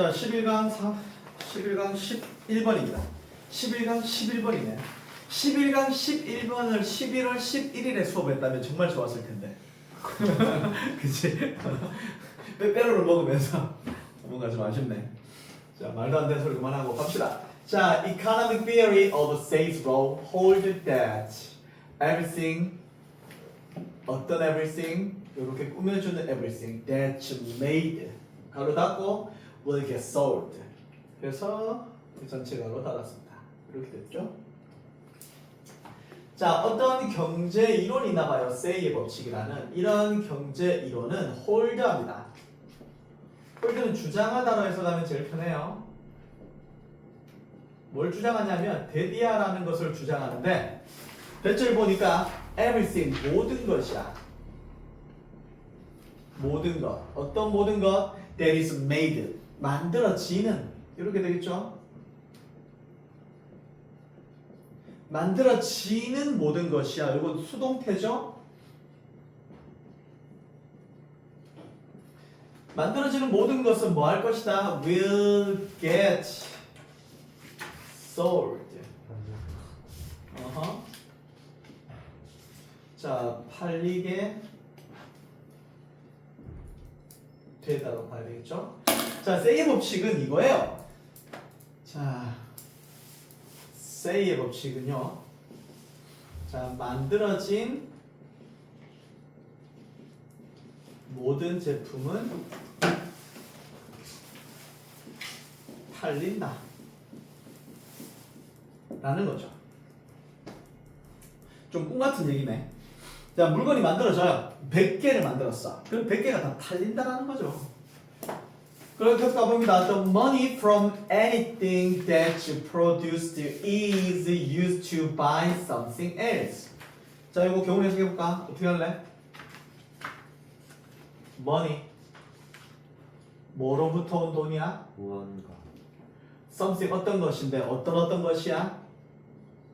자, 11강 4, 11강 11번입니다. 11강 11번이네. 11강 11번을 11월 11일에 수업했다면 정말 좋았을 텐데. 그치? 빼빼로를 먹으면서 뭔가 좀 아쉽네. 자, 말도 안 되는 소리 그만하고 갑시다. 자, economic theory of sales law hold that everything 어떤 everything 이렇게 꾸며주는 everything that's made 가로 닫고 will get sold 그래서 이 전체 가로 닫았습니다. 이렇게 됐죠? 자 어떤 경제 이론이 있나 봐요. 세이의 법칙이라는 이런 경제 이론은 홀드합니다. 홀드는 주장하다로 해석하면 제일 편해요. 뭘 주장하냐면 데디아라는 것을 주장하는데 대절 보니까 everything 모든 것이야. 모든 것. 어떤 모든 것? That is made 만들어지는 이렇게 되겠죠? 만들어지는 모든 것이야. 이건 수동태죠? 만들어지는 모든 것은 뭐 할 것이다? will get sold. 어허. 자, 팔리게 되다고 봐야 되겠죠? 자, 세이의 법칙은 이거예요. 자, 세이의 법칙은요. 자, 만들어진 모든 제품은 팔린다. 라는 거죠. 좀 꿈 같은 얘기네. 자, 물건이 만들어져요. 100개를 만들었어. 그럼 100개가 다 팔린다라는 거죠. 그럼 계속 가봅니다. The money from anything that you produced is used to buy something else. 자, 이거 교훈 해석해볼까? 어떻게 할래? money. 뭐로부터 온 돈이야? 무언가 something 어떤 것인데 어떤 어떤 것이야?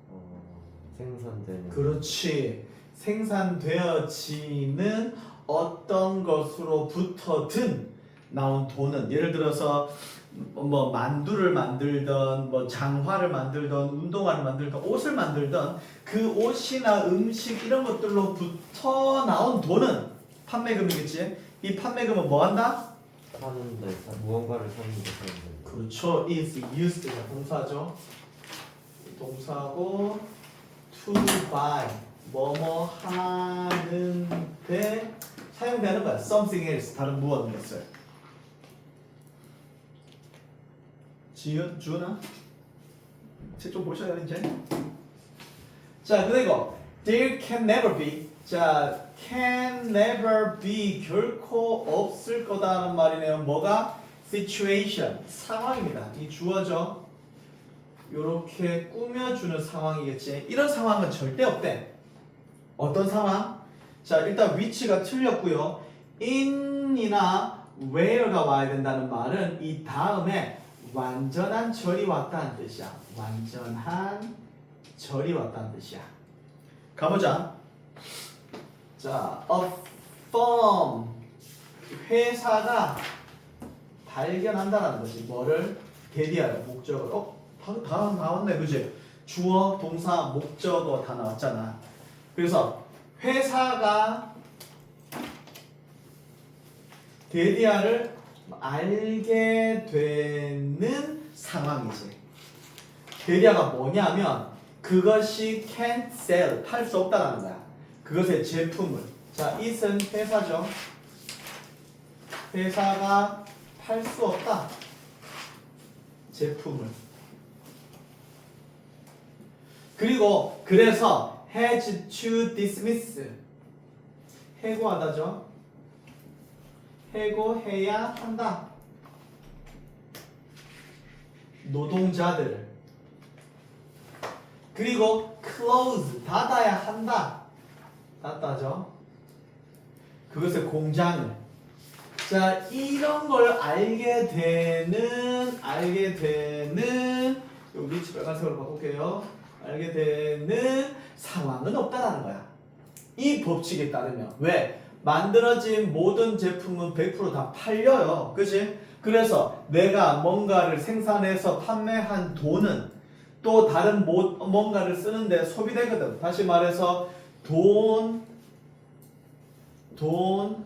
어, 생산되는 그렇지. 생산되어지는 어떤 것으로부터든 나온 돈은 예를 들어서 뭐 만두를 만들던 뭐 장화를 만들던 운동화를 만들던 옷을 만들던 그 옷이나 음식 이런 것들로부터 나온 돈은 판매금이겠지. 이 판매금은 뭐 한다? 사는데 사- 무언가를 사는 데 사는 데 그렇죠. is used가 동사죠. 동사고 to buy 뭐뭐 하는데 사용되는 거야. something else 다른 것을. 지은 주나 책좀 보셔야 이제. 자 그리고 there can never be 자 can never be 결코 없을 거다라는 말이네요. 뭐가 situation 상황입니다. 이 주어져. 요렇게 꾸며주는 상황이겠지. 이런 상황은 절대 없대. 어떤 상황? 자, 일단 위치가 틀렸고요. in이나 where가 와야 된다는 말은 이 다음에 완전한 절이 왔다는 뜻이야. 완전한 절이 왔다는 뜻이야. 가보자. 자, a firm 회사가 발견한다라는 거지. 뭐를 대리하여 목적을. 어, 다, 다 나왔네, 그지? 주어, 동사, 목적어 다 나왔잖아. 그래서 회사가 데디아를 알게 되는 상황이지. 데디아가 뭐냐면 그것이 can't sell, 팔 수 없다라는 거야. 그것의 제품을. 자, it은 회사죠. 회사가 팔 수 없다. 제품을. 그리고 그래서 has to dismiss 해고하다죠. 해고해야 한다. 노동자들을. 그리고 close 닫아야 한다. 닫다죠. 그것의 공장을. 자, 이런 걸 알게 되는 알게 되는 요 위치 빨간색으로 바꿀게요. 알게 되는 상황은 없다라는 거야. 이 법칙에 따르면 왜 만들어진 모든 제품은 100%다 팔려요. 그지? 그래서 내가 뭔가를 생산해서 판매한 돈은 또 다른 뭐, 뭔가를 쓰는데 소비되거든. 다시 말해서 돈, 돈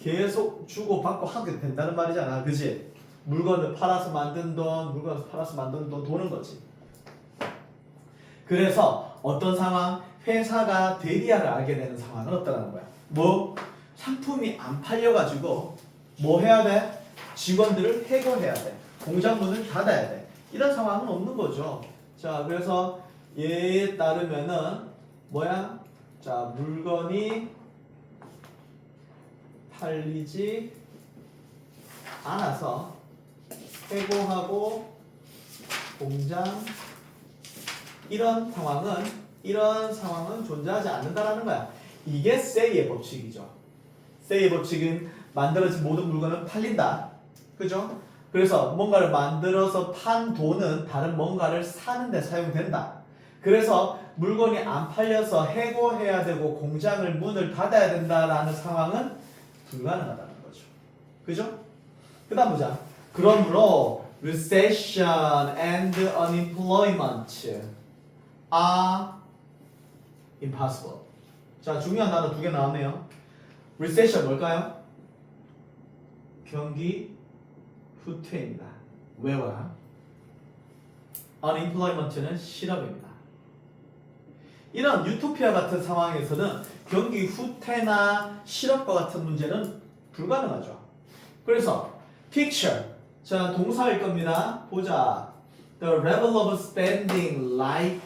계속 주고 받고 하게 된다는 말이잖아. 그지? 물건을 팔아서 만든 돈, 물건을 팔아서 만든 돈 도는 거지. 그래서 어떤 상황? 회사가 대리아를 알게 되는 상황은 어떠라는 거야? 뭐? 상품이 안 팔려가지고 뭐 해야 돼? 직원들을 해고해야 돼. 공장 문을 닫아야 돼. 이런 상황은 없는 거죠. 자, 그래서 얘에 따르면은 뭐야? 자, 물건이 팔리지 않아서 해고하고 공장 이런 상황은 이런 상황은 존재하지 않는다라는 거야. 이게 세이의 법칙이죠. 세이의 법칙은 만들어진 모든 물건은 팔린다. 그죠? 그래서 뭔가를 만들어서 판 돈은 다른 뭔가를 사는데 사용된다. 그래서 물건이 안 팔려서 해고해야 되고 공장을 문을 닫아야 된다라는 상황은 불가능하다는 거죠. 그죠? 그 다음 보자. 그러므로 recession and unemployment are impossible. 자, 중요한 단어 두 개 나왔네요. recession 뭘까요? 경기 후퇴입니다. 외워라. unemployment는 실업입니다. 이런 유토피아 같은 상황에서는 경기 후퇴나 실업과 같은 문제는 불가능하죠. 그래서 picture 자 동사일 겁니다. 보자. The level of spending like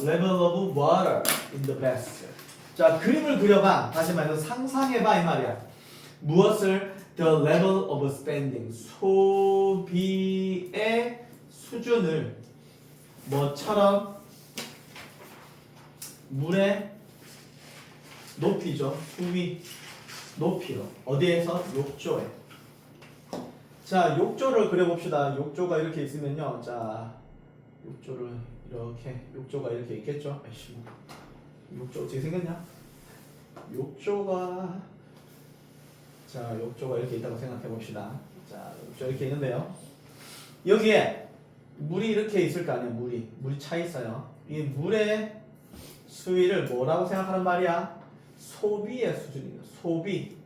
level of water in the best. 자 그림을 그려봐. 다시 말해서 상상해봐 이 말이야. 무엇을 the level of spending 소비의 수준을 뭐처럼 물의 높이죠. 수위 높이로 어디에서 욕조에. 자 욕조를 그려봅시다. 욕조가 이렇게 있으면요. 자 욕조를 이렇게 욕조가 이렇게 있겠죠. 아이씨 욕조 어떻게 생겼냐? 욕조가 자 욕조가 이렇게 있다고 생각해 봅시다. 자 욕조 이렇게 있는데요. 여기에 물이 이렇게 있을 거 아니에요. 물이 물이 차 있어요. 이 물의 수위를 뭐라고 생각하는 말이야? 소비의 수준이에요. 소비.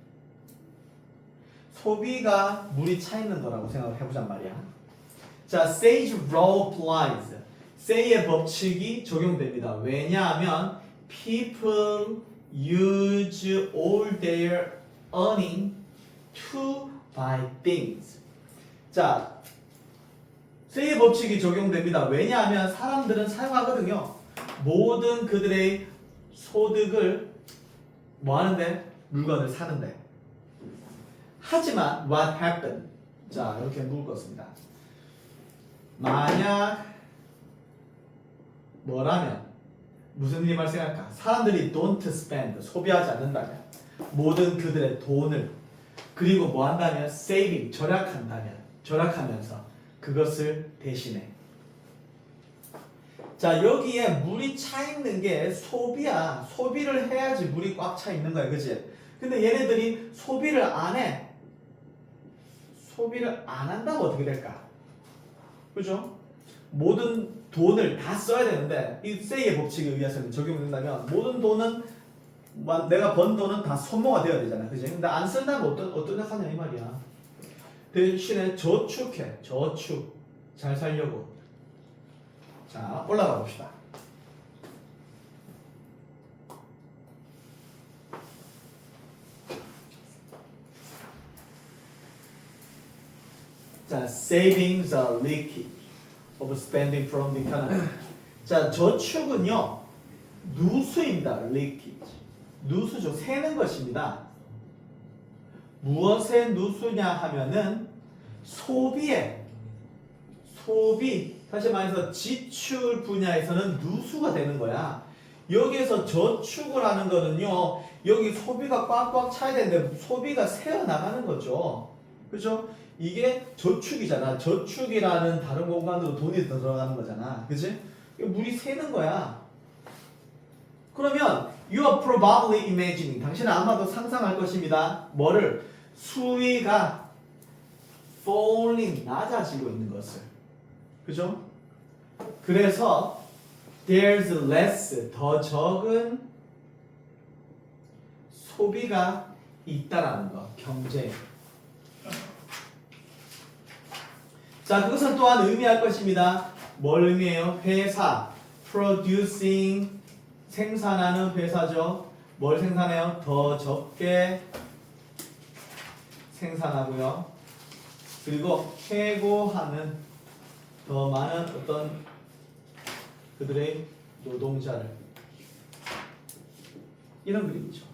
소비가 물이 차 있는 거라고 생각을 해보잔 말이야. 자, Sage Law applies. Say의 법칙이 적용됩니다. 왜냐하면 people use all their earning to buy things. 자, Say의 법칙이 적용됩니다. 왜냐하면 사람들은 사용하거든요. 모든 그들의 소득을 뭐 하는데? 물건을 사는데. 하지만 what happened? 자, 이렇게 묶었습니다. 만약 뭐라면 무슨 일이 발생할까? 사람들이 don't spend 소비하지 않는다면 모든 그들의 돈을 그리고 뭐 한다면 saving 절약한다면 절약하면서 그것을 대신해 자 여기에 물이 차 있는 게 소비야 소비를 해야지 물이 꽉 차 있는 거야 그지 근데 얘네들이 소비를 안해 소비를 안 한다면 어떻게 될까? 그죠? 모든 돈을 다 써야 되는데 이 세이의 법칙에 의해서는 적용된다면 모든 돈은 마- 내가 번 돈은 다 소모가 되어야 되잖아. 그지? 근데 안 쓴다면 어떤 어떤 하냐 이 말이야. 대신에 저축해 저축. 잘 살려고. 자, 올라가 봅시다. Savings are leakage of spending from the economy. 자, 저축은요, 누수입니다. leakage. 누수죠. 새는 것입니다. 무엇의 누수냐 하면은 소비에 소비 다시 말해서 지출 분야에서는 누수가 되는 거야. 여기에서 저축을 하는 거는요. 여기 소비가 꽉꽉 차야 되는데 소비가 새어 나가는 거죠. 그죠? 이게 저축이잖아. 저축이라는 다른 공간으로 돈이 들어가는 거잖아. 이거 물이 새는 거야. 그러면 you are probably imagining. 당신은 아마도 상상할 것입니다. 뭐를? 수위가 falling 낮아지고 있는 것을 그죠? 그래서 there's less 더 적은 소비가 있다라는 거 경제 자 그것은 또한 의미할 것입니다 뭘 의미해요? 회사 producing 생산하는 회사죠 뭘 생산해요? 더 적게 생산하고요 그리고 해고하는 더 많은 어떤 그들의 노동자를 이런 그림이죠.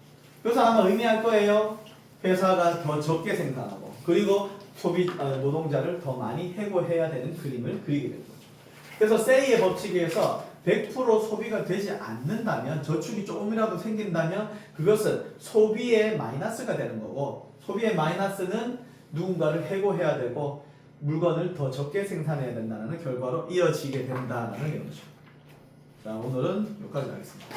그래서 아마 의미할 거예요. 회사가 더 적게 생산하고 그리고 소비 어, 노동자를 더 많이 해고해야 되는 그림을 그리게 되는 거죠. 그래서 세이의 법칙에서 100% 소비가 되지 않는다면 저축이 조금이라도 생긴다면 그것은 소비의 마이너스가 되는 거고 소비의 마이너스는 누군가를 해고해야 되고 물건을 더 적게 생산해야 된다는 결과로 이어지게 된다는 거죠. 자 오늘은 여기까지 하겠습니다.